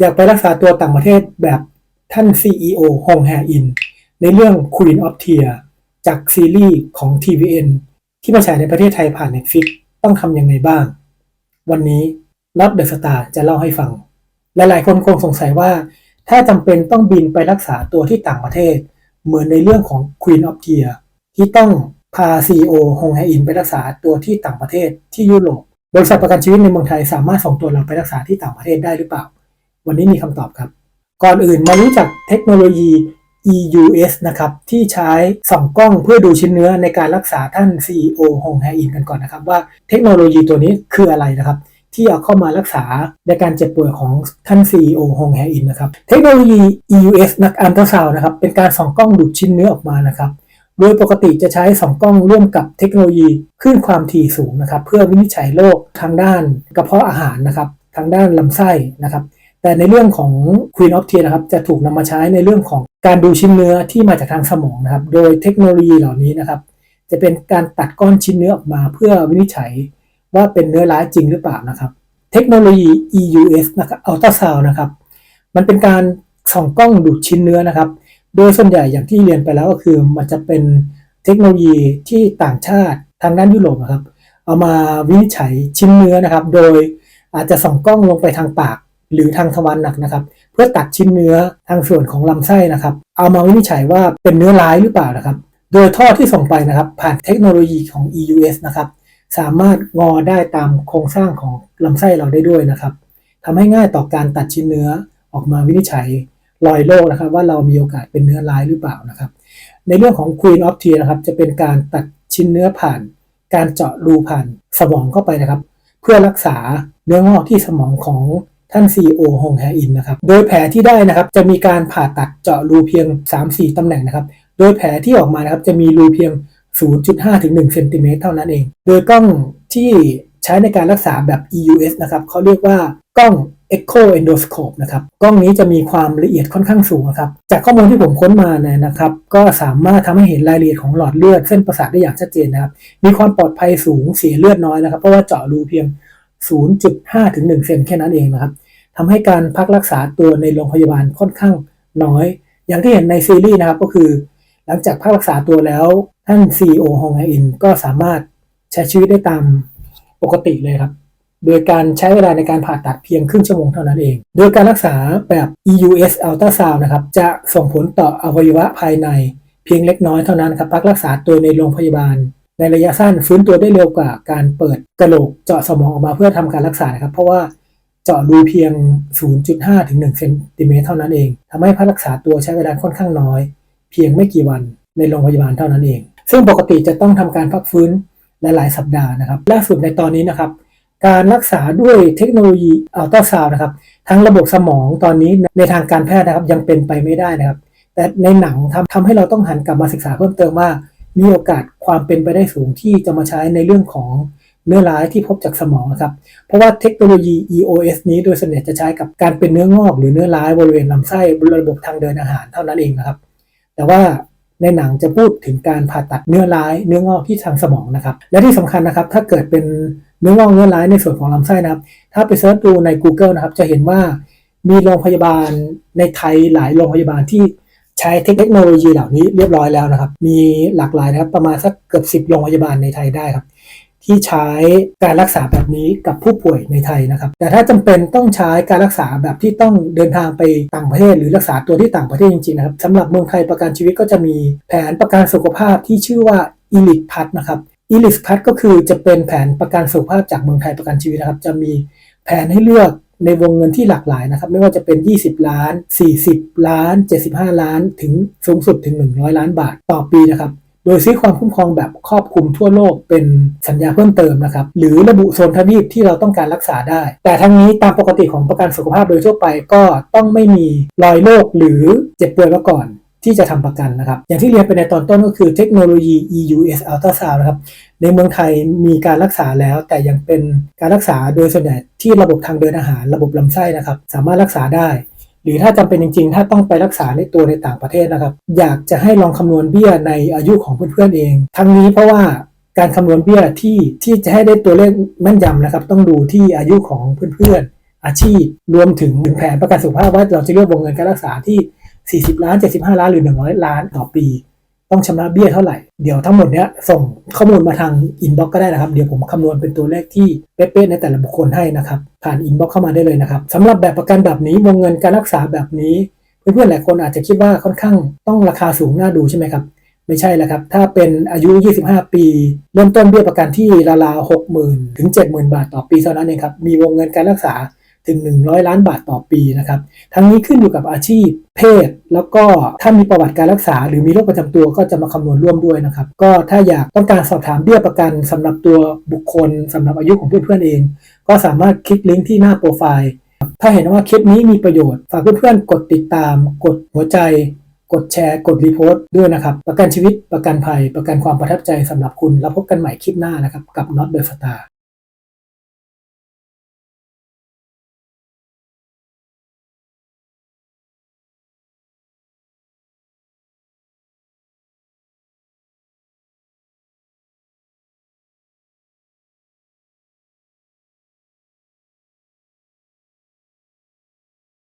อยากไปรักษาตัวต่างประเทศแบบท่าน CEO ฮงแฮอิน ในเรื่อง Queen of Tear จากซีรีส์ของ TVN ที่มาฉายในประเทศไทยผ่าน Netflix ต้องทำยังไงบ้าง วันนี้รับเดอะสตาร์จะเล่าให้ฟัง หลายๆคนคงสงสัยว่า ถ้าจำเป็นต้องบินไปรักษาตัวที่ต่างประเทศ เหมือนในเรื่องของ Queen of Tear ที่ต้องพา CEO ฮงแฮอินไปรักษาตัวที่ต่างประเทศที่ยุโรปบริษัทประกันชีวิตในเมืองไทยสามารถส่งตัวเราไปรักษาที่ต่างประเทศได้หรือเปล่า วันนี้มีคำตอบครับ ก่อนอื่นมารู้จักเทคโนโลยี EUS นะครับ ที่ใช้ส่องกล้องเพื่อดูชิ้นเนื้อในการรักษาท่าน CEO ฮงแฮอินกันก่อนนะครับ ว่าเทคโนโลยีตัวนี้คืออะไรนะครับที่เอาเข้ามารักษาในการเจ็บป่วยของท่าน CEO ฮงแฮอินนะครับ เทคโนโลยี EUS นักอันตราซาวนะครับ เป็นการส่องกล้องดูดชิ้นเนื้อออกมานะครับ โดยปกติจะใช้สองกล้องร่วมกับเทคโนโลยีคลื่นความถี่สูงนะครับ เพื่อวินิจฉัยโรคทางด้านกระเพาะอาหารนะครับ ทางด้านลำไส้นะครับ แต่ในเรื่องของ Queen of Tear นะครับจะถูกนำมาใช้ในเรื่องของการดูชิ้นเนื้อที่มาจากทางสมองนะครับ โดยเทคโนโลยีเหล่านี้นะครับ จะเป็นการตัดก้อนชิ้นเนื้อออกมาเพื่อวินิจฉัยว่าเป็นเนื้อร้ายจริงหรือเปล่านะครับ เทคโนโลยี EUS นะครับ Ultrasound นะครับ มันเป็นการส่องกล้องดูดชิ้นเนื้อนะครับ โดยส่วนใหญ่อย่างที่เรียนไปแล้วก็คือมันจะเป็นเทคโนโลยีที่ต่างชาติทางด้านยุโรปนะครับ เอามาวินิจฉัยชิ้นเนื้อนะครับ โดยอาจจะส่องกล้องลงไปทางปาก หรือทางทวารหนักนะครับ เพื่อตัดชิ้นเนื้อทางส่วนของลำไส้นะครับ เอามาวินิจฉัยว่าเป็นเนื้อร้ายหรือเปล่านะครับ โดยท่อที่ส่งไปนะครับ ผ่านเทคโนโลยีของ EUS นะครับ สามารถงอได้ตามโครงสร้างของลำไส้เราได้ด้วยนะครับทำให้ง่ายต่อการตัดชิ้นเนื้อออกมาวินิจฉัยรอยโรคนะครับ ว่าเรามีโอกาสเป็นเนื้อร้ายหรือเปล่านะครับ ในเรื่องของ Queen of Tear นะครับ จะเป็นการตัดชิ้นเนื้อผ่าน การเจาะรูผ่านสมองเข้าไปนะครับ เพื่อรักษาเนื้องอกที่สมองของ ท่าน CEO ฮงแฮอินนะครับ โดยแผลที่ได้นะครับจะมีการผ่าตัดเจาะรูเพียง 3-4 ตำแหน่งนะครับ โดยแผลที่ออกมานะครับจะมีรูเพียง 0.5ถึง1เซนติเมตรเท่านั้นเอง โดยกล้องที่ใช้ในการรักษาแบบ EUS นะครับเขาเรียกว่ากล้อง Echo Endoscope นะครับ กล้องนี้จะมีความละเอียดค่อนข้างสูงนะครับ จากข้อมูลที่ผมค้นมาเนี่ยนะครับ ก็สามารถทำให้เห็นรายละเอียดของหลอดเลือดเส้นประสาทได้อย่างชัดเจนนะครับ มีความปลอดภัยสูงเสียเลือดน้อยนะครับ เพราะว่าเจาะรูเพียง 0.5ถึง1เซนแค่นั้นเองนะครับทำให้การพักรักษาตัวในโรงพยาบาลค่อนข้างน้อย อย่างที่เห็นในซีรีส์นะครับก็คือ หลังจากพักรักษาตัวแล้วท่าน CEO ฮงไฮอินก็สามารถใช้ชีวิตได้ตามปกติเลยครับ โดยการใช้เวลาในการผ่าตัดเพียงครึ่งชั่วโมงเท่านั้นเอง โดยการรักษาแบบ EUS Ultrasound นะครับจะส่งผลต่ออวัยวะภายในเพียงเล็กน้อยเท่านั้นครับพักรักษาตัวในโรงพยาบาล ในระยะสั้นฟื้นตัวได้เร็วกว่าการเปิดกระโหลกเจาะสมองออกมาเพื่อทำการรักษานะครับ เพราะว่าเจาะรูเพียง 0.5 ถึง 1 เซนติเมตรเท่านั้นเองทำให้พักรักษาตัวใช้เวลาค่อนข้างน้อย เพียงไม่กี่วันในโรงพยาบาลเท่านั้นเอง ซึ่งปกติจะต้องทำการพักฟื้นหลายๆสัปดาห์นะครับ ล่าสุดในตอนนี้นะครับ การรักษาด้วยเทคโนโลยีอัลตราซาวนะครับ ทั้งระบบสมองตอนนี้ในทางการแพทย์นะครับยังเป็นไปไม่ได้นะครับ แต่ในหนังทำทำให้เราต้องหันกลับมาศึกษาเพิ่มเติมว่า มีโอกาสความเป็นไปได้สูงที่จะมาใช้ในเรื่องของเนื้อร้ายที่พบจากสมองนะครับ เพราะว่าเทคโนโลยี EOS นี้โดยส่วนใหญ่จะใช้กับการเป็นเนื้องอกหรือเนื้อร้ายบริเวณลำไส้ระบบทางเดินอาหารเท่านั้นเองนะครับ แต่ว่าในหนังจะพูดถึงการผ่าตัดเนื้อร้ายเนื้องอกที่ทางสมองนะครับ และที่สำคัญนะครับ ถ้าเกิดเป็นเนื้องอกเนื้อร้ายในส่วนของลำไส้นะครับ ถ้าไปเสิร์ชดูใน Google นะครับ จะเห็นว่ามีโรงพยาบาลในไทยหลายโรงพยาบาลที่ ใช้เทคโนโลยีเหล่านี้เรียบร้อยแล้วนะครับ มีหลากหลายนะครับประมาณสักเกือบ 10 โรงพยาบาลในไทยได้ครับ ที่ใช้การรักษาแบบนี้กับผู้ป่วยในไทยนะครับ แต่ถ้าจำเป็นต้องใช้การรักษาแบบที่ต้องเดินทางไปต่างประเทศ หรือรักษาตัวที่ต่างประเทศจริงๆนะครับสำหรับเมืองไทยประกันชีวิตก็จะมีแผนประกันสุขภาพที่ชื่อว่า e l i t p a s นะครับ e l i t p a s ก็คือจะเป็นแผนประกันสุขภาพจากเมืองไทยประกันชีวิตนะครับ จะมีแผนให้เลือก ในวงเงินที่หลากหลายนะครับ ไม่ว่าจะเป็น 20 ล้าน 40 ล้าน 75 ล้าน ถึงสูงสุดถึง 100 ล้านบาทต่อปีนะครับ โดยซื้อความคุ้มครองแบบครอบคลุมทั่วโลกเป็นสัญญาเพิ่มเติมนะครับ หรือระบุโซนทวีปที่เราต้องการรักษาได้ แต่ทั้งนี้ตามปกติของประกันสุขภาพโดยทั่วไปก็ต้องไม่มีรอยโรคหรือเจ็บป่วยมาก่อนที่จะทำประกันนะครับ อย่างที่เรียนไปในตอนต้นก็คือเทคโนโลยี EUS Ultrasound นะครับ ในเมืองไทยมีการรักษาแล้ว แต่ยังเป็นการรักษาโดยส่วนใหญ่ที่ระบบทางเดินอาหารระบบลำไส้นะครับ สามารถรักษาได้ หรือถ้าจำเป็นจริง ๆ ถ้าต้องไปรักษาในตัวในต่างประเทศนะครับ อยากจะให้ลองคำนวณเบี้ยในอายุของเพื่อนๆเอง ทั้งนี้เพราะว่าการคำนวณเบี้ยที่ที่จะให้ได้ตัวเลขแม่นยำนะครับ ต้องดูที่อายุของเพื่อนๆ อาชีพ รวมถึงแผนประกันสุขภาพว่าเราจะเลือกวงเงินการรักษาที่ 40 ล้าน 75 ล้านหรือ 100 ล้านต่อปี ต้องชำระเบี้ยเท่าไหร่ เดี๋ยวทั้งหมดเนี้ยส่งข้อมูลมาทางอินบ็อกก็ได้นะครับ เดี๋ยวผมคำนวณเป็นตัวเลขที่เป๊ะๆในแต่ละบุคคลให้นะครับ ผ่านอินบ็อกเข้ามาได้เลยนะครับสำหรับแบบประกันแบบนี้วงเงินการรักษาแบบนี้ เพื่อนๆหลายคนอาจจะคิดว่าค่อนข้างต้องราคาสูงน่าดูใช่ไหมครับ ไม่ใช่แล้วครับ ถ้าเป็นอายุ 25 ปี เริ่มต้นเบี้ยประกันที่ราวๆ60,000ถึง70,000บาทต่อปีเท่านั้นเองครับมีวงเงินการรักษา ถึง 100 ล้านบาทต่อปีนะครับ ทั้งนี้ขึ้นอยู่กับอาชีพ เพศ แล้วก็ถ้ามีประวัติการรักษา หรือมีโรคประจำตัวก็จะมาคำนวณร่วมด้วยนะครับ ก็ถ้าอยากต้องการสอบถามเบี้ยประกันสำหรับตัวบุคคลสำหรับอายุของเพื่อนๆเอง ก็สามารถคลิกลิงก์ที่หน้าโปรไฟล์ ถ้าเห็นว่าคลิปนี้มีประโยชน์ ฝากเพื่อนๆกดติดตาม กดหัวใจกดแชร์ กดรีโพสต์ด้วยนะครับ ประกันชีวิตประกันภัย ประกันความประทับใจสำหรับคุณ แล้วพบกันใหม่คลิปหน้านะครับ กับ Not the Star